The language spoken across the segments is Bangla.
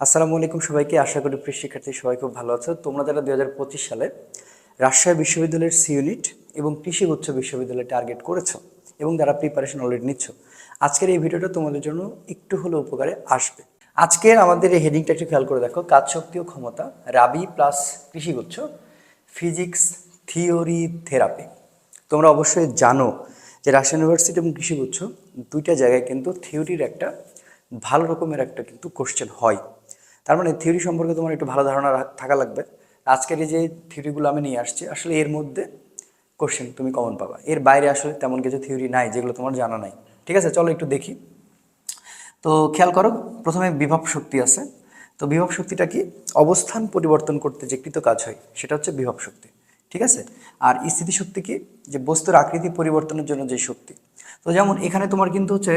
আসসালামু আলাইকুম সবাইকে। আশা করি প্রিয় শিক্ষার্থী সবাই খুব ভালো আছো। তোমরা যারা দুই হাজার পঁচিশ সালে রাজশাহী বিশ্ববিদ্যালয়ের সি ইউনিট এবং কৃষি উচ্চ বিশ্ববিদ্যালয় টার্গেট করেছ এবং যারা প্রিপারেশন অলরেডি নিচ্ছ, আজকের এই ভিডিওটা তোমাদের জন্য একটু হলেও উপকারে আসবে। আজকের আমাদের এই হেডিংটা একটু খেয়াল করে দেখো। কাজ শক্তি ও ক্ষমতা, রাবি প্লাস কৃষিগুচ্ছ ফিজিক্স থিওরি থেরাপি তোমরা অবশ্যই জানো যে রাজশাহী ইউনিভার্সিটি এবং কৃষিগুচ্ছ দুইটা জায়গায় কিন্তু থিওরির একটা ভালো রকমের একটা কিন্তু কোশ্চেন হয়। তার মানে থিওরি সম্পর্কে তোমার একটু ভালো ধারণা থাকা লাগবে। আজকের যে থিওরিগুলো আমি নিয়ে আসছি, আসলে এর মধ্যে কোশ্চেন তুমি কমন পাবা। এর বাইরে আসলে তেমন কিছু থিওরি নাই যেগুলো তোমার জানা নাই। ঠিক আছে, চলো একটু দেখি। তো খেয়াল করো, প্রথমে বিভব শক্তি আছে। তো বিভব শক্তিটা কি? অবস্থান পরিবর্তন করতে যে কৃত কাজ হয়, সেটা হচ্ছে বিভব শক্তি। ঠিক আছে? আর স্থিতি শক্তি কি? যে বস্তুর আকৃতি পরিবর্তনের জন্য যে শক্তি। তো যেমন এখানে তোমার কিন্তু হচ্ছে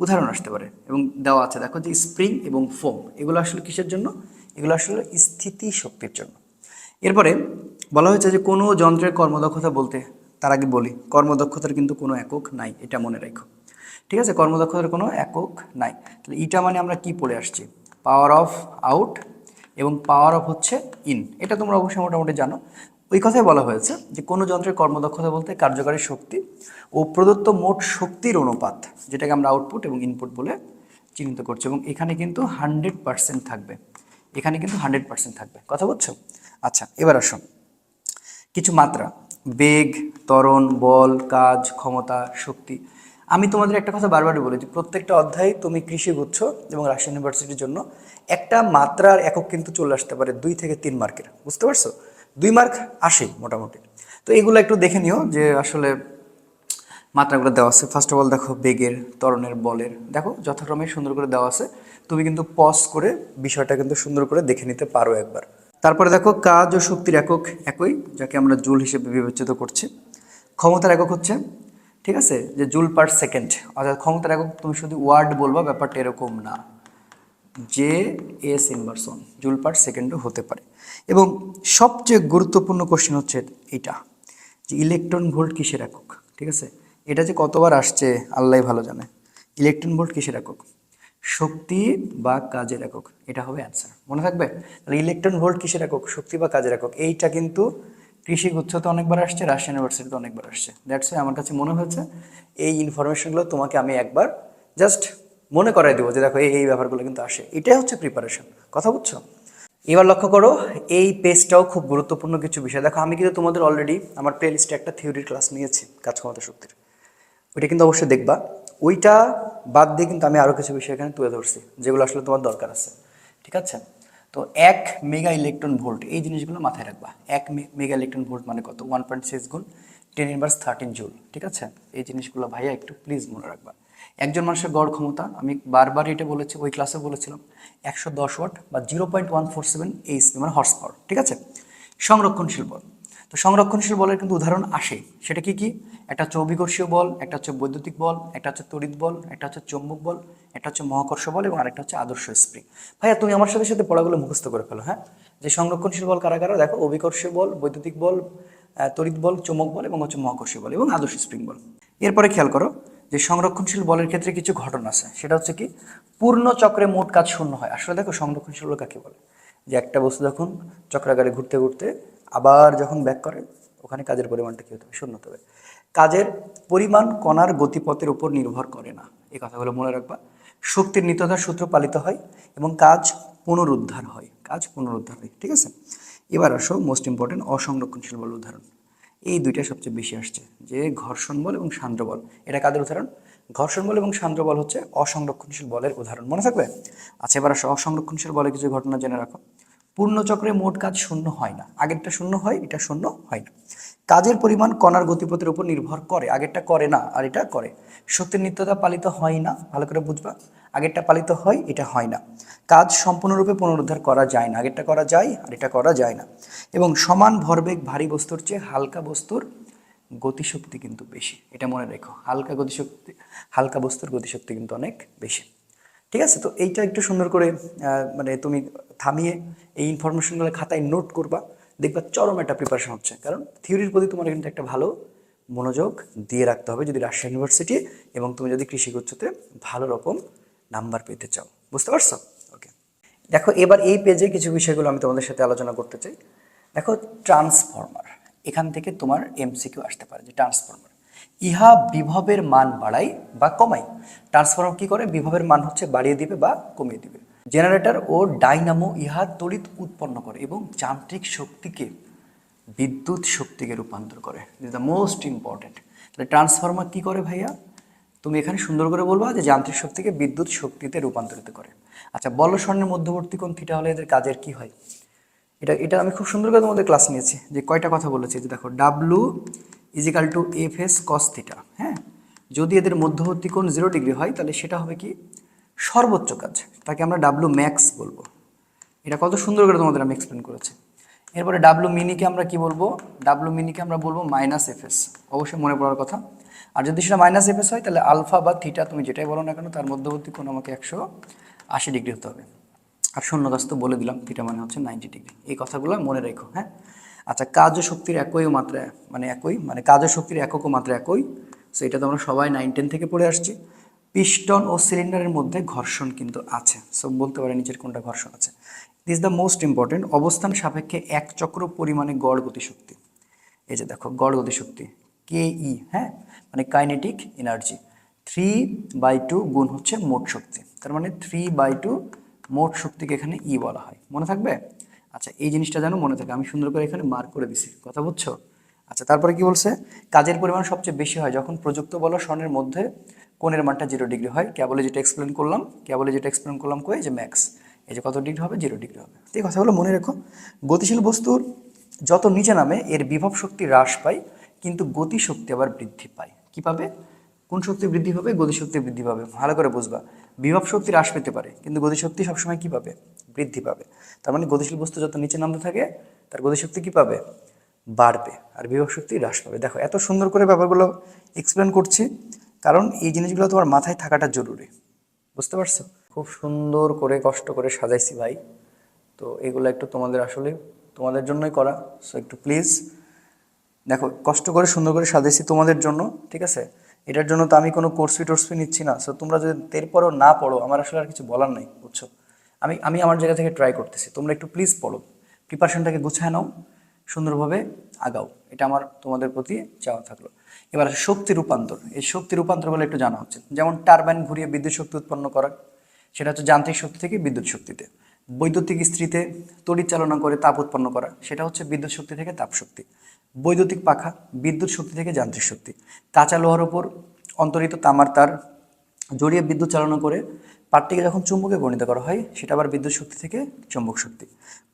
উদাহরণ আসতে পারে এবং দেওয়া আছে। দেখো যে স্প্রিং এবং ফোম এগুলো আসলে কিসের জন্য? এগুলো আসলে স্থিতি শক্তির জন্য। এরপরে বলা হয়েছে যে কোনো যন্ত্রের কর্মদক্ষতা বলতে, তার আগে বলি, কর্মদক্ষতার কিন্তু কোনো একক নাই, এটা মনে রাখো। ঠিক আছে? কর্মদক্ষতার কোনো একক নাই। তাহলে ইটা মানে আমরা কি পড়ে আসছি? পাওয়ার অফ আউট এবং পাওয়ার অফ হচ্ছে ইন এটা তোমরা অবশ্যই মোটামুটি জানো। ওই কথাই বলা হয়েছে যে কোনো যন্ত্রের কর্মদক্ষতা বলতে কার্যকারী শক্তি ও প্রদত্ত মোট শক্তির অনুপাত, যেটাকে আমরা আউটপুট এবং ইনপুট বলে চিহ্নিত করছি। এবং এখানে কিন্তু হান্ড্রেড পার্সেন্ট থাকবে। এখানে কিন্তু হান্ড্রেড পার্সেন্ট থাকবে। কথা বুঝছ আচ্ছা এবার আসুন। কিছু মাত্রা। বেগ, ত্বরণ, বল, কাজ, ক্ষমতা, শক্তি। আমি তোমাদের একটা কথা বারবারই বলেছি প্রত্যেকটা অধ্যায়ে তুমি কৃষি গুচ্ছ এবং রাজশাহী ইউনিভার্সিটির জন্য একটা মাত্রার একক কিন্তু চলে আসতে পারে দুই থেকে তিন মার্কের বুঝতে পারছ? দুই মার্ক আসে মোটামুটি। তো এগুলো একটু দেখে নিও যে আসলে মাত্রাগুলো দেওয়া আছে। ফার্স্ট অফ অল দেখো বেগের তরণের বলের। দেখো যথাক্রমে সুন্দর করে দেওয়া আছে। তুমি কিন্তু পজ করে বিষয়টা কিন্তু সুন্দর করে দেখে নিতে পারো একবার। তারপরে দেখো কাজ ও শক্তির একক একই, যাকে আমরা জুল হিসেবে বিবেচিত করছি। ক্ষমতার একক হচ্ছে, ঠিক আছে? যে জুল পার সেকেন্ড অর্থাৎ ক্ষমতার একক তুমি শুধু ওয়ার্ড বলবা, ব্যাপারটা এরকম না। J S inversion joule per সেকেন্ডও হতে পারে। এবং সবচেয়ে গুরুত্বপূর্ণ কোশ্চেন হচ্ছে এটা যে ইলেকট্রন ভোল্ট কিসের একক? ঠিক আছে? এটা যে কতবার আসছে, আল্লাহ ভালো জানে। ইলেকট্রন ভোল্ট কিসের একক? শক্তি বা কাজের একক। এটা হবে অ্যান্সার মনে থাকবে? তাহলে ইলেকট্রন ভোল্ট কিসের একক? শক্তি বা কাজের একক। এইটা কিন্তু কৃষি গুচ্ছতে অনেকবার আসছে রাজশাহী ইউনিভার্সিটিতে অনেকবার আসছে। দ্যাটস আমার কাছে মনে হয়েছে, এই ইনফরমেশনগুলো তোমাকে আমি একবার জাস্ট মনে করাই দেবো যে দেখো, এই এই ব্যাপারগুলো কিন্তু আসে। এটাই হচ্ছে প্রিপারেশন কথা বুঝছ? এবার লক্ষ্য করো, এই পেজটাও খুব গুরুত্বপূর্ণ কিছু বিষয়। দেখো, আমি কিন্তু তোমাদের অলরেডি আমার প্লে লিস্টে একটা থিওরির ক্লাস নিয়েছি কাজ ক্ষমতা শক্তির। ওইটা কিন্তু অবশ্যই দেখবা। ওইটা বাদ দিয়ে কিন্তু আমি আরও কিছু বিষয় এখানে তুলে ধরছি, যেগুলো আসলে তোমার দরকার আছে। ঠিক আছে? তো এক মেগা ইলেকট্রন ভোল্ট এই জিনিসগুলো মাথায় রাখবা। এক মেগা ইলেকট্রন ভোল্ট মানে কত? ওয়ান পয়েন্ট সিক্স গুণ টেন ইনভার্স থার্টিন জুল ঠিক আছে? এই জিনিসগুলো ভাইয়া একটু প্লিজ মনে রাখবা। একজন মানুষের গড় ক্ষমতা, আমি বারবার এটা বলেছি, ওই ক্লাসে বলেছিলাম, একশো দশ ওয়াট বা zero point one four seven HP মানে হর্স পাওয়ার ঠিক আছে? সংরক্ষণশীল বল। তো সংরক্ষণশীল বলের কিন্তু উদাহরণ আসে। সেটা কি কি? একটা হচ্ছে অভিকর্ষীয় বল, একটা হচ্ছে বৈদ্যুতিক বল, একটা হচ্ছে তড়িৎ বল, একটা হচ্ছে চৌম্বক বল, একটা হচ্ছে মহাকর্ষ বল এবং আরেকটা হচ্ছে আদর্শ স্প্রিং। ভাইয়া, তুমি আমার সাথে সাথে পড়াগুলো মুখস্থ করে ফেলো হ্যাঁ? যে সংরক্ষণশীল বল কারা কারা? দেখো, অভিকর্ষীয় বল, বৈদ্যুতিক বল তড়িৎ বল, চৌম্বক বল এবং হচ্ছে মহাকর্ষীয় বল এবং আদর্শ স্প্রিং বল। এরপরে খেয়াল করো যে সংরক্ষণশীল বলের ক্ষেত্রে কিছু ঘটনা আছে, সেটা হচ্ছে কি, পূর্ণ চক্রে মোট কাজ শূন্য হয়। আসলে দেখো, সংরক্ষণশীল বল কাকে বলে? যে একটা বস্তু যখন চক্রাকারে ঘুরতে ঘুরতে আবার যখন ব্যাক করে, ওখানে কাজের পরিমাণটা কী হতে হবে? শূন্য হতে হবে। কাজের পরিমাণ কণার গতিপথের উপর নির্ভর করে না। এই কথাগুলো মনে রাখবা। শক্তির নিত্যতার সূত্র পালিত হয় এবং কাজ পুনরুদ্ধার হয়। কাজ পুনরুদ্ধার হয়। ঠিক আছে? এবার আসো মোস্ট ইম্পর্টেন্ট অসংরক্ষণশীল বল উদাহরণ। এই দুইটা সবচেয়ে বেশি আসছে, যে ঘর্ষণ বল এবং সান্দ্র বল। এটা কাদের উদাহরণ? ঘর্ষণ বল এবং সান্দ্র বল হচ্ছে অসংরক্ষণশীল বলের উদাহরণ। মনে থাকবে? আচ্ছা এবার আসো, অসংরক্ষণশীল বলে কিছু ঘটনা জেনে রাখো। পূর্ণচক্রে মোট কাজ শূন্য হয় না। আগেরটা শূন্য হয়, এটা শূন্য হয় না। কাজের পরিমাণ কণার গতিপথের উপর নির্ভর করে, আগেরটা করে না, আর এটা করে। সত্যের নিত্যতা পালিত হয় না, ভালো করে বুঝবা, আগেরটা পালিত হয়, এটা হয় না। কাজ সম্পূর্ণরূপে পুনরুদ্ধার করা যায় না, আগেরটা করা যায়, আর এটা করা যায় না। এবং সমান ভরবেগ ভারী বস্তুর চেয়ে হালকা বস্তুর গতিশক্তি কিন্তু বেশি। এটা মনে রেখো, হালকা গতিশক্তি, হালকা বস্তুর গতিশক্তি কিন্তু অনেক বেশি। ঠিক আছে? তো এইটা একটু সুন্দর করে মানে তুমি থামিয়ে এই ইনফরমেশনগুলো খাতায় নোট করবা। দেখবা চরম একটা প্রিপারেশন হচ্ছে। কারণ থিওরির প্রতি তোমার কিন্তু একটা ভালো মনোযোগ দিয়ে রাখতে হবে যদি রাজশাহী ইউনিভার্সিটি এবং তুমি যদি কৃষি গুচ্ছতে ভালো রকম নাম্বার পেতে চাও। বুঝতে পারছ? ওকে দেখো, এবার এই পেজে কিছু বিষয়গুলো আমি তোমাদের সাথে আলোচনা করতে চাই। দেখো ট্রান্সফর্মার এখান থেকে তোমার এমসিকিউ আসতে পারে যে ট্রান্সফর্মার ইহা বিভবের মান বাড়াই বা কমাই ট্রান্সফর্মার কি করে? বিভবের মান হচ্ছে বাড়িয়ে দিবে বা কমিয়ে দিবে। জেনারেটর ও ডাইনামো ইহা তড়িৎ উৎপন্ন করে এবং যান্ত্রিক শক্তিকে বিদ্যুৎ শক্তিকে রূপান্তর করে। দিস দ্য মোস্ট ইম্পর্টেন্ট তাহলে ট্রান্সফর্মার কী করে ভাইয়া? তুমি এখানে সুন্দর করে বলবা যে যান্ত্রিক শক্তিকে বিদ্যুৎ শক্তিতে রূপান্তরিত করে। আচ্ছা বল স্বর্ণের মধ্যবর্তী কোণ থিটা হলে এদের কাজের কি হয়? এটা এটা আমি খুব সুন্দর করে তোমাদের ক্লাস নিয়েছি, যে কয়টা কথা বলেছি, যে দেখো W is equal to F S cos theta হ্যাঁ? যদি এদের মধ্যবর্তী কোণ জিরো ডিগ্রি হয়, তাহলে সেটা হবে কি? সর্বোচ্চ কাজ, তাকে আমরা ডাব্লু ম্যাক্স বলব। এটা কত সুন্দর করে তোমাদের আমি এক্সপ্লেন করেছি। এরপরে ডাব্লু মিনিকে আমরা কি বলব? ডাব্লু মিনিকে আমরা বলব মাইনাস এফএস অবশ্যই মনে পড়ার কথা। আর যদি সেটা মাইনাস এফএস হয়, তাহলে আলফা বা থিটা তুমি যেটাই বলো না কেন, তার মধ্যবর্তী কোণ আমাকে একশো আশি ডিগ্রি হতে হবে। আর শূন্যদাস তো বলে দিলাম থিটা মানে হচ্ছে নাইনটি ডিগ্রি এই কথাগুলো মনে রেখো হ্যাঁ? আচ্ছা কাজ ও শক্তির একই মাত্রা মানে একই মানে কাজ ও শক্তির একক মাত্রা একই। সো এটা তো আমরা সবাই নাইন টেন থেকে পড়ে আসছি। পিস্টন ও সিলিন্ডারের মধ্যে ঘর্ষণ কিন্তু আছে। সো বলতে পারে নিচের কোনটা ঘর্ষণ আছে। দিস দ্য মোস্ট ইম্পর্টেন্ট অবস্থান সাপেক্ষে এক চক্র পরিমাণে গড় গতিশক্তি। এই যে দেখো, গড় গতিশক্তি। কে ই হ্যাঁ? মানে kinetic energy three by two গুণ হচ্ছে মোট শক্তি। তার মানে থ্রি বাই টু মোট শক্তিকে এখানে ই বলা হয়। মনে থাকবে? আচ্ছা এই জিনিসটা যেন মনে থাকে। আমি সুন্দর করে এখানে মার্ক করে দিছি। কথা বুঝছ? আচ্ছা তারপরে কি বলছে? কাজের পরিমাণ সবচেয়ে বেশি হয় যখন প্রযুক্ত বল স্বর্ণের মধ্যে কোণের মানটা জিরো ডিগ্রি হয়। কেবলে যেটা এক্সপ্লেন করলাম, কেবলে যেটা এক্সপ্লেন করলাম কই? যে ম্যাক্স এই যে কত ডিগ্রি হবে? জিরো ডিগ্রি হবে। এই কথাগুলো মনে রেখো, গতিশীল বস্তুর যত নিচে নামে, এর বিভব শক্তি হ্রাস পায়, কিন্তু গতি শক্তি আবার বৃদ্ধি পায়। কি পাবে? কোন শক্তি বৃদ্ধি পাবে গতিশক্তি বৃদ্ধি পাবে। ভালো করে বুঝবা। বিভব শক্তি হ্রাস পেতে পারে, কিন্তু গতিশক্তি সবসময় কি পাবে? বৃদ্ধি পাবে। তার মানে গতিশীল বস্তু যত নিচে নামতে থাকে, তার গতিশক্তি কি পাবে? বাড়বে, আর বিভব শক্তি হ্রাস পাবে। দেখো, এত সুন্দর করে ব্যাপারগুলো এক্সপ্লেন করছি। কারণ এই জিনিসগুলো তোমার মাথায় থাকাটা জরুরি। বুঝতে পারছ? খুব সুন্দর করে, কষ্ট করে সাজাইছি ভাই। তো এগুলো একটু তোমাদের আসলে, তোমাদের জন্যই করা। সো একটু প্লিজ দেখো, কষ্ট করে, সুন্দর করে সাজাইছি তোমাদের জন্য, ঠিক আছে? এটার জন্য তো আমি কোনো কোর্সফি টোর্সফি নিচ্ছি না। সো তোমরা যদি এরপরও না পড়ো, আমার আসলে আর কিছু বলার নাই, বুঝছ? আমি আমি আমার জায়গা থেকে ট্রাই করতেছি। তোমরা একটু প্লিজ পড়ো। প্রিপারেশনটাকে গুছায় নাও। সুন্দরভাবে আগাও। এটা আমার তোমাদের প্রতি চাওয়া থাকল। এবার শক্তি রূপান্তর। এই শক্তি রূপান্তর বলে একটু জানা হচ্ছে। যেমন টারবাইন ঘুরিয়ে বিদ্যুৎ শক্তি উৎপন্ন করা, সেটা হচ্ছে যান্ত্রিক শক্তি থেকে বিদ্যুৎ শক্তিতে। বৈদ্যুতিক স্ত্রীতে তড়িৎ চালনা করে তাপ উৎপন্ন করা, সেটা হচ্ছে বিদ্যুৎ শক্তি থেকে তাপ শক্তি। বৈদ্যুতিক পাখা, বিদ্যুৎ শক্তি থেকে যান্ত্রিক শক্তি। কাঁচা লোহার ওপর অন্তরিত তামার তার জড়িয়ে বিদ্যুৎ চালনা করে পাটটিকে যখন চুম্বকে পরিণত করা হয়, সেটা আবার বিদ্যুৎ শক্তি থেকে চুম্বক শক্তি।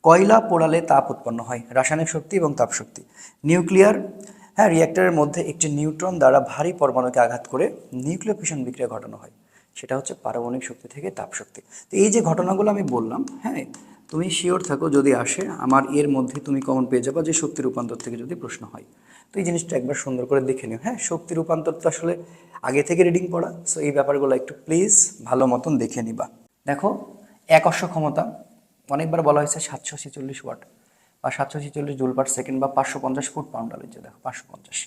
কয়লা পোড়ালে তাপ উৎপন্ন হয়, রাসায়নিক শক্তি এবং তাপ শক্তি। নিউক্লিয়ার হ্যাঁ রিঅ্যাক্টরের মধ্যে একটি নিউট্রন দ্বারা ভারী পরমাণুকে আঘাত করে নিউক্লিয়ার ফিশন বিক্রিয়া ঘটানো হয়। সেটা হচ্ছে পারমাণবিক শক্তি থেকে তাপ শক্তি। তো এই যে ঘটনাগুলো আমি বললাম হ্যাঁ তুমি শিওর থাকো যদি আসে, আমার এর মধ্যে তুমি কমন পেয়ে যাবা যে শক্তি রূপান্তর থেকে যদি প্রশ্ন হয়। তো এই জিনিসটা একবার সুন্দর করে দেখে নিও। হ্যাঁ শক্তি রূপান্তর তো আসলে আগে থেকে রিডিং পড়া সো এই ব্যাপারগুলো একটু প্লিজ ভালো মতন দেখে নিবা। দেখো, এক অশ্ব ক্ষমতা, অনেকবার বলা হয়েছে সাতশো ছেচল্লিশ ওয়াট বা সাতশো ছেচল্লিশ জুল পার সেকেন্ড বা পাঁচশো পঞ্চাশ ফুট পাউন্ডার যে দেখো, পাঁচশো পঞ্চাশ।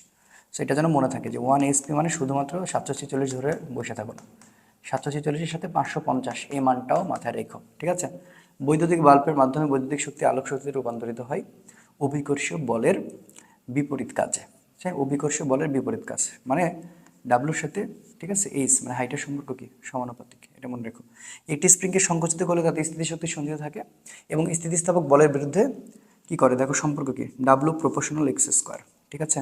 সো এটা যেন মনে থাকে যে ওয়ান এইচপি মানে শুধুমাত্র সাতশো ছেচল্লিশ ধরে বসে থাকো না। সাতশো ছেচল্লিশের সাথে পাঁচশো পঞ্চাশ, এই মানটাও মাথায় রেখো, ঠিক আছে? বৈদ্যুতিক বাল্বের মাধ্যমে বৈদ্যুতিক শক্তি আলোক শক্তিতে রূপান্তরিত হয়, অভিকর্ষীয় বলের বিপরীত কাজে। হ্যাঁ অভিকর্ষ বলের বিপরীত কাজ। মানে ডাব্লুর সাথে, ঠিক আছে এইচ মানে হাইটের সম্পর্ক কি? সমানুপাতিক, এটা মনে রেখো। একটি স্প্রিংকে সংকুচিত করলে তাতে স্থিতিশক্তি সঞ্চিত থাকে এবং স্থিতিস্থাপক বলের বিরুদ্ধে কি করে? দেখো, সম্পর্ক কি? ডাব্লু প্রপোর্শনাল এক্স স্কোয়ার ঠিক আছে?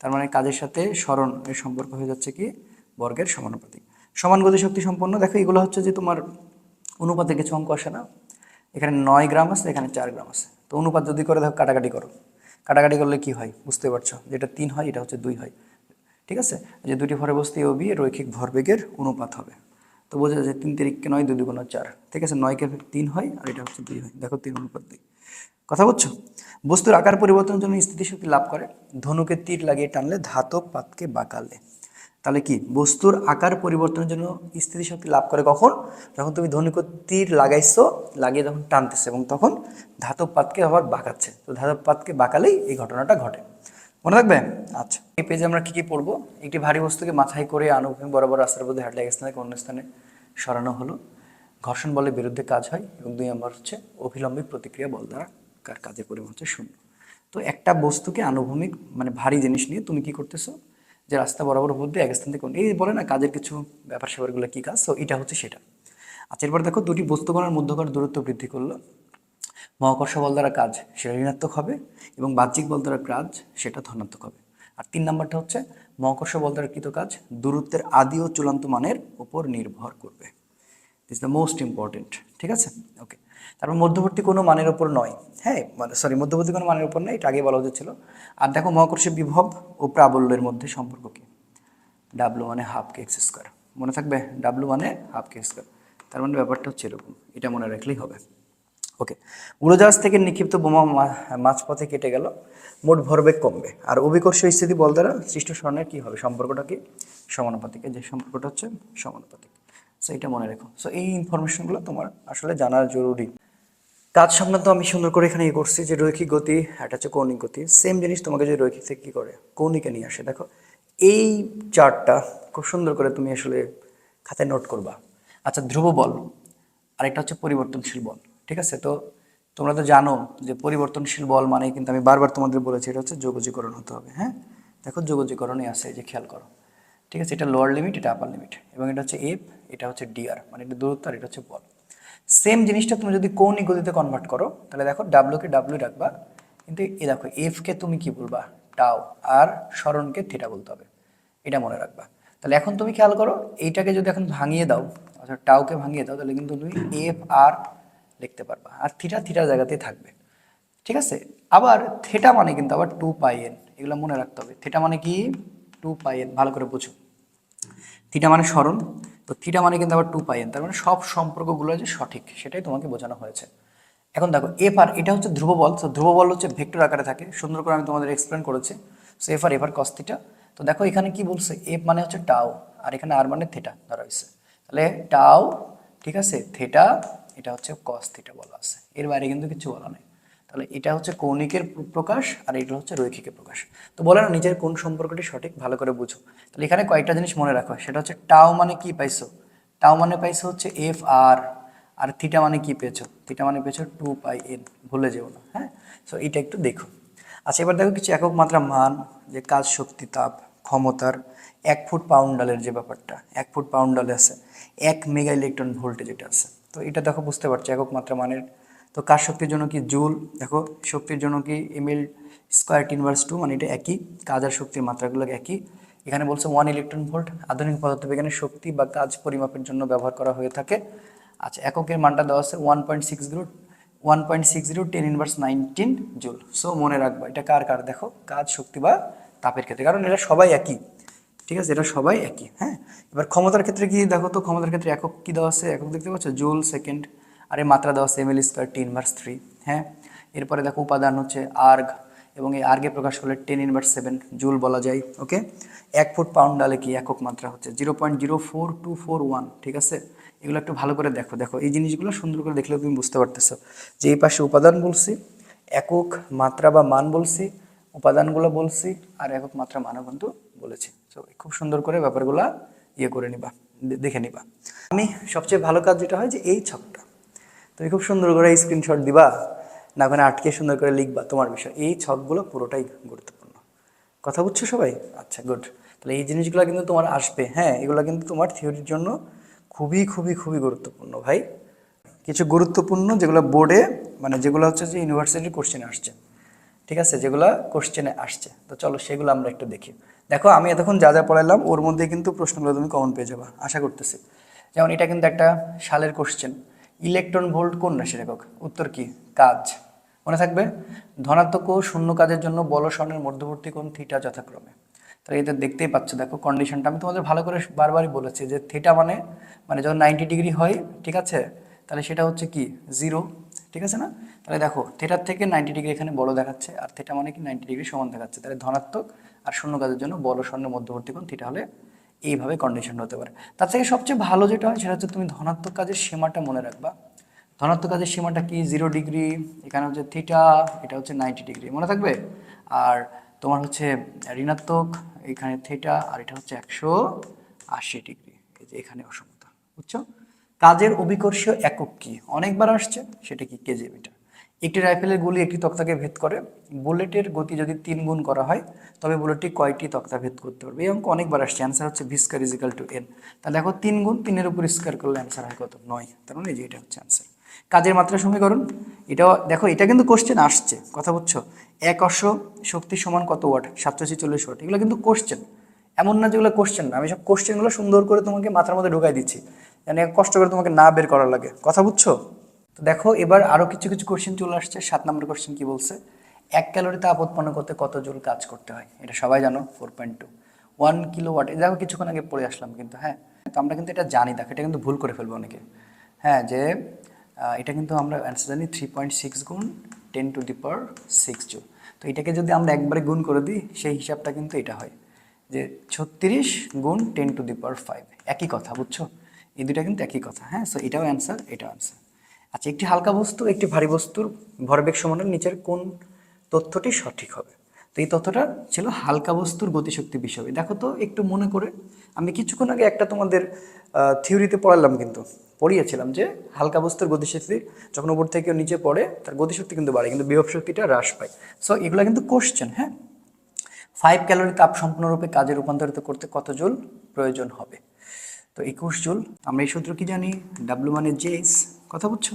তার মানে কাজের সাথে স্মরণ, এর সম্পর্ক হয়ে যাচ্ছে কি? বর্গের সমানুপাতিক। সমান গতিশক্তি সম্পন্ন, দেখো, এগুলো হচ্ছে যে তোমার অনুপাতে কিছু অঙ্ক আসে না। এখানে নয় গ্রাম আছে, এখানে চার গ্রাম আছে। তো অনুপাত যদি করে, দেখো, কাটাকাটি করো। কাটাকাটি করলে কি হয়? বুঝতে পারছ? যেটা তিন হয়, এটা হচ্ছে দুই হয়। ঠিক আছে? যে দুটি ভরে বস্তি ও বি রৈখিক ভরবেগের অনুপাত হবে। তো বোঝা যায় তিন তারিখকে নয়, দুই দুগুণ চার। ঠিক আছে? নয়কে তিন হয় আর এটা হচ্ছে দুই হয়। দেখো তিন অনুপাত দুই। কথা বলছো বস্তুর আকার পরিবর্তনের জন্য স্থিতিশক্তি লাভ করে। ধনুকে তীর লাগিয়ে টানলে ধাতব পাতকে বাঁকালে। তাহলে কি? বস্তুর আকার পরিবর্তনের জন্য স্থিতি শক্তি লাভ করে কখন? যখন তুমি ধনুকে তীর লাগাইছো, লাগিয়ে যখন টানতেছে এবং তখন ধাতব পাতকে আবার বাঁকাচ্ছে। তো ধাতব পাতকে বাঁকালেই এই ঘটনাটা ঘটে। মনে রাখবে আচ্ছা। এই পেজে আমরা কি কি পড়ব? একটি ভারী বস্তুকে মাথায় করে আনুভূমিক বরাবর রাস্তার মধ্যে হাঁটলে এক স্থানে অন্য স্থানে সরানো হলো। ঘর্ষণ বলের বিরুদ্ধে কাজ হয় এবং দুই নম্বর হচ্ছে অভিলম্বিক প্রতিক্রিয়া বল দ্বারা কার কাজের পরিমাণ হচ্ছে শূন্য। তো একটা বস্তুকে আনুভূমিক মানে ভারী জিনিস নিয়ে তুমি কি করতেছো? যে রাস্তা বরাবর উপর এক স্থান থেকে এই বলে না কাজের কিছু ব্যাপার স্যাপারগুলো কী কাজ? তো এটা হচ্ছে সেটা। আচ্ছা এরপর দেখো দুটি বস্তুকণার মধ্যকার দূরত্ব বৃদ্ধি করল। মহাকর্ষ বল দ্বারা কাজ সেটা ঋণাত্মক হবে এবং বাহ্যিক বল দ্বারা কাজ সেটা ধনাত্মক হবে। আর তিন নাম্বারটা হচ্ছে মহাকর্ষ বল দ্বারা কৃত কাজ দূরত্বের আদি ও চূড়ান্ত মানের উপর নির্ভর করবে। দিস দ্য মোস্ট ইম্পর্টেন্ট ঠিক আছে? ওকে তারপর মধ্যবর্তী কোনো মানের উপর নয়। হ্যাঁ মানে সরি মধ্যবর্তী কোনো মানের উপর নয়, এটা আগে বলা উচিত ছিল। আর দেখো মহাকর্ষের বিভব ও প্রাবল্যের মধ্যে সম্পর্ক কি? ডাব্লু মানে হাফ কে এক্স স্কোয়ার মনে থাকবে? ডাব্লু মানে হাফ কে স্কোয়ার তার মানে ব্যাপারটা হচ্ছে এরকম, এটা মনে রাখলেই হবে। ওকে উড়োজাহাজ থেকে নিক্ষিপ্ত বোমা মাঝপথে কেটে গেল। মোট ভরবেগ কমবে। আর অভিকর্ষ স্থিতি বল দ্বারা সৃষ্ট স্বর্ণের কী হবে? সম্পর্কটা কি? সমানুপাতিক। যে সম্পর্কটা হচ্ছে সমানুপাতিক। সো এটা মনে রেখো। সো এই ইনফরমেশনগুলো তোমার আসলে জানা জরুরি। কাজ সংক্রান্ত আমি সুন্দর করে এখানে ইয়ে করছি যে রৈখিক গতি, একটা হচ্ছে কৌণিক গতি। সেম জিনিস তোমাকে যে রৈখিক থেকে কী করে? কৌণিকে নিয়ে আসে। দেখো, এই চার্টটা খুব সুন্দর করে তুমি আসলে খাতায় নোট করবা। আচ্ছা ধ্রুব বল, আরেকটা হচ্ছে পরিবর্তনশীল বল, ঠিক আছে? তো তোমরা তো জানো যে পরিবর্তনশীল বল মানে কিন্তু আমি বারবার তোমাদের বলেছি, এটা হচ্ছে যোগজীকরণ হতে হবে হ্যাঁ? দেখো, যোগজীকরণই আছে যে খেয়াল করো। ঠিক আছে, এটা লোয়ার লিমিট এটা আপার লিমিট এবং এটা হচ্ছে এফ এটা হচ্ছে ডিআর মানে এটা দূরত্ব আর এটা হচ্ছে বল। সেম জিনিসটা তুমি যদি কৌণিক গতিতে কনভার্ট করো, তাহলে দেখো ডাব্লুকে ডাব্লু রাখবা, কিন্তু এ দেখো এফকে তুমি কি বলবা? টাও আর স্মরণকে থিটা বলতে হবে, এটা মনে রাখবা। তাহলে এখন তুমি খেয়াল করো, এইটাকে যদি এখন ভাঙিয়ে দাও, অর্থাৎ টাওকে ভাঙিয়ে দাও, তাহলে কিন্তু তুমি এফ আর লিখতে পারবা, আর থিটা থিটার জায়গাতেই থাকবে। ঠিক আছে? আবার থেটা মানে কিন্তু আবার টু পাই এন এগুলো মনে রাখতে হবে। থেটা মানে কি? টু পাই এন ভালো করে বুঝো। থিটা মানে স্মরণ তো থিটা মানে কিন্তু আবার টু পাই এন তার মানে সব সম্পর্কগুলো যে সঠিক, সেটাই তোমাকে বোঝানো হয়েছে। এখন দেখো এফ আর এটা হচ্ছে ধ্রুব বল তো ধ্রুব বল হচ্ছে ভেক্টর আকারে থাকে, সুন্দর করে আমি তোমাদের এক্সপ্লেন করেছি। So F R F R cos theta তো দেখো এখানে কি বলছে এফ মানে হচ্ছে টাও আর এখানে আর মানে থেটা ধরা হয়েছে। তাহলে টাও ঠিক আছে থেটা এটা হচ্ছে কস থিটা বলা আছে, এর বাইরে কিন্তু কিছু বলা নেই। তাহলে এটা হচ্ছে কৌণিকের প্রকাশ আর এটা হচ্ছে রৈখিকের প্রকাশ। তো বলে না, নিজের কোন সম্পর্কটি সঠিক, ভালো করে বুঝো। তাহলে এখানে কয়েকটা জিনিস মনে রাখো। সেটা হচ্ছে টাও মানে কি পাইছো? টাও মানে পাইছো হচ্ছে এফ আর আর থিটা মানে কি পেয়েছ? থিটা মানে পেয়েছ টু পাই এন ভুলে যেও না হ্যাঁ? সো এটা একটু দেখো। আচ্ছা এবার দেখো কিছু একক মাত্রা মান, যে কাজ, শক্তি, তাপ, ক্ষমতার এক ফুট পাউন্ডালের যে ব্যাপারটা, এক ফুট পাউন্ডালে আছে, এক মেগা ইলেকট্রন ভোল্টেজ এটা আছে। তো এটা দেখো, বুঝতে পারছ একক মাত্রা মানের তো কাজ শক্তির জন্য কি জুল? দেখো, শক্তির জন্য কি এমএল স্কোয়ার ইনভার্স টু মানে এটা একই কাজ আর শক্তির মাত্রাগুলো একই। এখানে বলছে ওয়ান ইলেকট্রন ভোল্ট আধুনিক পদার্থবিজ্ঞানে শক্তি বা কাজ পরিমাপের জন্য ব্যবহার করা হয়ে থাকে। আচ্ছা এককের মানটা দেওয়া আছে one point six zero one point six zero ten inverse nineteen joule so মনে রাখবা, এটা কার কার? দেখো, কাজ, শক্তি বা তাপের ক্ষেত্রে, কারণ এটা সবাই একই। ঠিক আছে এটা সবাই একই হ্যাঁ? এবার ক্ষমতার ক্ষেত্রে কি? দেখো তো, ক্ষমতার ক্ষেত্রে একক কি দেওয়া আছে? একক দেখতে পাচ্ছ? জুল সেকেন্ড আর এর মাত্রা দেওয়া আছে ML square T inverse three হ্যাঁ? এরপরে দেখো উপাদান হচ্ছে আর্গ, এবং এই আর্গে প্রকাশ করলে টেন ইনভার্স সেভেন জুল বলা যায়, ওকে? এক ফুট পাউন্ড ডালে কি একক মাত্রা হচ্ছে? Zero point zero four two four one ঠিক আছে? এগুলো একটু ভালো করে দেখো দেখো, এই জিনিসগুলো সুন্দর করে দেখলেও তুমি বুঝতে পারতেছো। যে এই পাশে উপাদান বলছি, একক মাত্রা বা মান বলছি, উপাদানগুলো বলছি, আর একক মাত্রা মানও কিন্তু বলেছি। তো খুব সুন্দর করে ব্যাপারগুলো ইয়ে করে নিবা দেখে নিবা। আমি সবচেয়ে ভালো কাজ যেটা হয় যে এই ছকটা তুমি খুব সুন্দর করে স্ক্রিনশট দিবা, না ওখানে আটকে সুন্দর করে লিখবা তোমার বিষয়। এই ছকগুলো পুরোটাই গুরুত্বপূর্ণ। কথা বুঝছ সবাই? আচ্ছা গুড তাহলে এই জিনিসগুলো কিন্তু তোমার আসবে। হ্যাঁ এগুলো কিন্তু তোমার থিওরির জন্য খুবই খুবই খুবই গুরুত্বপূর্ণ ভাই। কিছু গুরুত্বপূর্ণ যেগুলো বোর্ডে মানে যেগুলো হচ্ছে যে ইউনিভার্সিটির কোশ্চেনে আসছে। ঠিক আছে? যেগুলো কোশ্চেনে আসছে। তো চলো সেগুলো আমরা একটু দেখি। দেখো, আমি এতক্ষণ যা যা পড়াইলাম, ওর মধ্যে কিন্তু প্রশ্নগুলো তুমি কমন পেয়ে যাবা। আশা করতেছি। যেমন এটা কিন্তু একটা সালের কোশ্চেন ইলেকট্রন ভোল্ট কোন রাশির একক উত্তর কি? কাজ। মনে থাকবে, ধনাত্মক ও শূন্য কাজের জন্য বল স্বর্ণের মধ্যবর্তী কোণ থিটা যথাক্রমে। তাহলে এটা দেখতেই পাচ্ছ, দেখো কন্ডিশনটা আমি তোমাদের ভালো করে বারবারই বলেছি যে থিটা মানে মানে যখন নাইনটি ডিগ্রি হয়, ঠিক আছে? তাহলে সেটা হচ্ছে কি? জিরো ঠিক আছে না? তাহলে দেখো থিটার থেকে নাইনটি ডিগ্রি এখানে বড় দেখাচ্ছে, আর থিটা মানে কি? নাইনটি ডিগ্রি সমান দেখাচ্ছে। তাহলে ধনাত্মক আর শূন্য কাজের জন্য বল স্বর্ণের মধ্যবর্তী কোণ থিটা হলে এইভাবে কন্ডিশন হতে পারে। তার থেকে সবচেয়ে ভালো যেটা হয় সেটা হচ্ছে তুমি ধনাত্মক কাজের সীমাটা মনে রাখবা। ধনাত্মক কাজের সীমাটা কি? জিরো ডিগ্রি এখানে হচ্ছে থিটা এটা হচ্ছে নাইনটি ডিগ্রি মনে থাকবে? আর তোমার হচ্ছে ঋণাত্মক, এখানে থিটা আর এটা হচ্ছে একশো আশি ডিগ্রি এই যে এখানে অসমতা, বুঝছ? কাজের অভিকর্ষীয় একক কি? অনেকবার আসছে, সেটা কি? কেজি মিটার একটি রাইফেলের গুলি একটি তক্তাকে ভেদ করে। বুলেটের গতি যদি তিন গুণ করা হয়, তবে বুলেটটি কয়টি তক্তা ভেদ করতে পারবে? এই অঙ্ক অনেকবার আসছে। অ্যান্সার হচ্ছে V square is equal to N তাহলে দেখো, তিন গুণ তিনের উপর স্কোয়ার করলে অ্যান্সার হয় কত? নয়। তার মানে যে এটা হচ্ছে অ্যান্সার কাজের মাত্রা সমীকরণ। এটাও, দেখো, এটা কিন্তু কোশ্চেন আসছে। কথা বুঝছ? এক অশ্ব শক্তি সমান কত ওয়াট? সাতশো ছেচল্লিশ ওয়াট। এগুলো কিন্তু কোশ্চেন এমন না যেগুলো কোশ্চেন না। আমি সব কোশ্চেনগুলো সুন্দর করে তোমাকে মাথার মধ্যে ঢুকাই দিচ্ছি। মানে কষ্ট করে তোমাকে না বের করা লাগে। কথা বুঝছ? তো দেখো, এবার আরও কিছু কিছু কোশ্চেন চলে আসছে। সাত নম্বর কোশ্চেন কি বলছে? এক ক্যালোরি তাপ উৎপন্ন করতে কত জুল কাজ করতে হয়? এটা সবাই জানো four point two one kilowatt দেখো কিছুক্ষণ আগে পড়ে আসলাম কিন্তু হ্যাঁ? তো আমরা কিন্তু এটা জানি, দেখো, এটা কিন্তু ভুল করে ফেলব অনেকে। হ্যাঁ যে এটা কিন্তু আমরা অ্যান্সার জানি থ্রি পয়েন্ট সিক্স গুণ ten to the power six joule তো এটাকে যদি আমরা একবারে গুণ করে দিই, সেই হিসাবটা কিন্তু এটা হয় যে ছত্রিশ গুণ ten to the power five একই কথা, বুঝছ? এই দুটা কিন্তু একই কথা হ্যাঁ? সো এটাও অ্যান্সার এটাও অ্যান্সার আচ্ছা একটি হালকা বস্তু, একটি ভারী বস্তুর ভরবেগ সমানের নিচের কোন তথ্যটি সঠিক হবে? তো এই তথ্যটা ছিল হালকা বস্তুর গতিশক্তি বিষয়ে। দেখো তো, একটু মনে করে, আমি কিছুক্ষণ আগে একটা তোমাদের থিওরিতে পড়ালাম কিন্তু, পড়িয়েছিলাম যে হালকা বস্তুর গতিশক্তি যখন উপর থেকে নিচে পড়ে, তার গতিশক্তি কিন্তু বাড়ে, কিন্তু বিভব শক্তিটা হ্রাস পায়। সো এগুলো কিন্তু কোশ্চেন হ্যাঁ? ফাইভ ক্যালোরি তাপ সম্পূর্ণরূপে কাজে রূপান্তরিত করতে কত জুল প্রয়োজন হবে? তো একুশ জুল। আমরা এই সূত্র কি জানি? ডাব্লু মানে জেস কথা বুঝছ?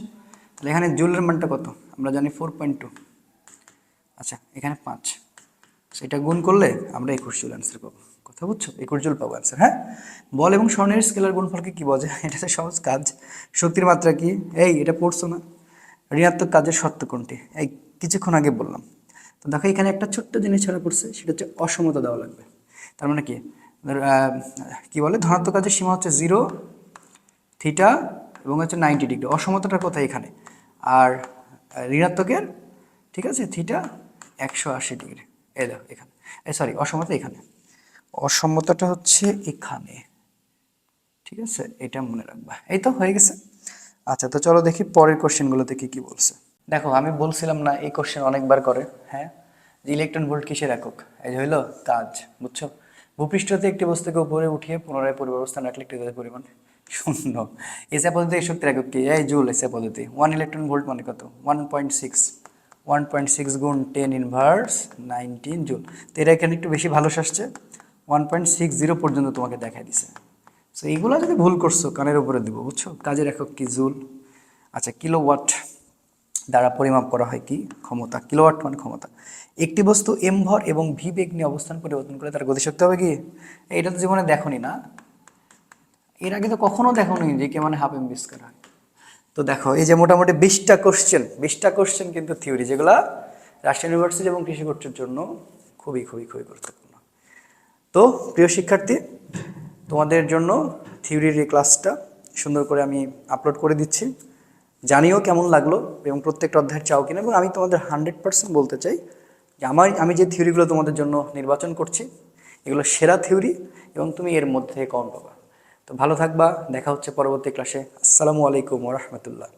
তাহলে এখানে জুলের মানটা কত? আমরা জানি ফোর পয়েন্ট টু আচ্ছা এখানে পাঁচ। সেটা গুণ করলে আমরা একুশ জুল অ্যান্সার পাবো। কথা বুঝছ? একুশ জুল পাবো অ্যান্সার হ্যাঁ? বল এবং স্বর্ণের স্কেলার গুণফলকে কী বোঝে এটা তো সহজ কাজ। শক্তির মাত্রা কি? এই, এটা পড়ছো না? ঋণাত্মক কাজের শর্ত কোনটি? এই, কিছুক্ষণ আগে বললাম। তো দেখো, এখানে একটা ছোট্ট জিনিস ছাড়া পড়ছে সেটা হচ্ছে অসমতা দেওয়া লাগবে। তার মানে কি? কি বলে? ধনাত্মক কাজের সীমা হচ্ছে জিরো থিটা এবং হচ্ছে নাইনটি ডিগ্রি অসমতাটা কোথায়? এখানে। আর ঋণাত্মকের, ঠিক আছে? থিটা একশো আশি ডিগ্রি এই দেখো, এখানে। সরি অসমতা এখানে। অসমতাটা হচ্ছে এখানে। ঠিক আছে? এটা মনে রাখবা। এই তো, হয়ে গেছে। আচ্ছা তো চলো দেখি পরের কোশ্চেনগুলোতে কি কি বলছে। দেখো, আমি বলছিলাম না, এই কোশ্চেন অনেকবার করে হ্যাঁ? ইলেকট্রন ভোল্ট কিসের একক? এই হইল কাজ, বুঝছ? ভূপৃষ্ঠতে একটি বস্তুকে উপরে উঠিয়ে পুনরায় পরিবর্তন রাখলে একটি পরিমাণ শূন্য। এসে পদ্ধতি এই শক্তির একক কি এই জুল এসে পদ্ধতি। ওয়ান ইলেকট্রন ভোল্ট মানে কত? One point six one point six গুণ টেন ইনভার্স নাইনটিন জুল। তো এটা এখানে একটু বেশি ভালো আসছে ওয়ান পয়েন্ট সিক্স জিরো পর্যন্ত তোমাকে দেখাই দিছে। সো এইগুলো যদি ভুল করছ, কানের উপরে দিব, বুঝছ? কাজের একক কি জুল? আচ্ছা কিলোওয়াট দ্বারা পরিমাপ করা হয় কি? ক্ষমতা কিলোওয়াট মানে ক্ষমতা। একটি বস্তু এম ভর এবং ভি বেগ নিয়ে অবস্থান পরিবর্তন করে তার গতিশক্তি হবে কি? এটা তো জীবনে দেখোনি না। এর আগে তো কখনো দেখোনি যে কে মানে হাফ এম বিস্কার হয়। তো দেখো, এই যে মোটামুটি বিশটা কোশ্চেন বিশটা কোশ্চেন কিন্তু থিওরি যেগুলা রাজশাহী ইউনিভার্সিটি এবং কৃষি কোর্সের জন্য খুবই খুবই খুবই গুরুত্বপূর্ণ। তো প্রিয় শিক্ষার্থী, তোমাদের জন্য থিওরির এই ক্লাসটা সুন্দর করে আমি আপলোড করে দিচ্ছি। জানিও কেমন লাগল এবং প্রত্যেকটা অধ্যায়ের চাও কিনা, এবং আমি তোমাদের হান্ড্রেড পার্সেন্ট বলতে চাই যে আমার, আমি যে থিওরিগুলো তোমাদের জন্য নির্বাচন করছি, এগুলো সেরা থিওরি এবং তুমি এর মধ্যে কম পাবা। তো ভালো থাকবা, দেখা হচ্ছে পরবর্তী ক্লাসে। আসসালামু আলাইকুম রহমতুল্লাহ।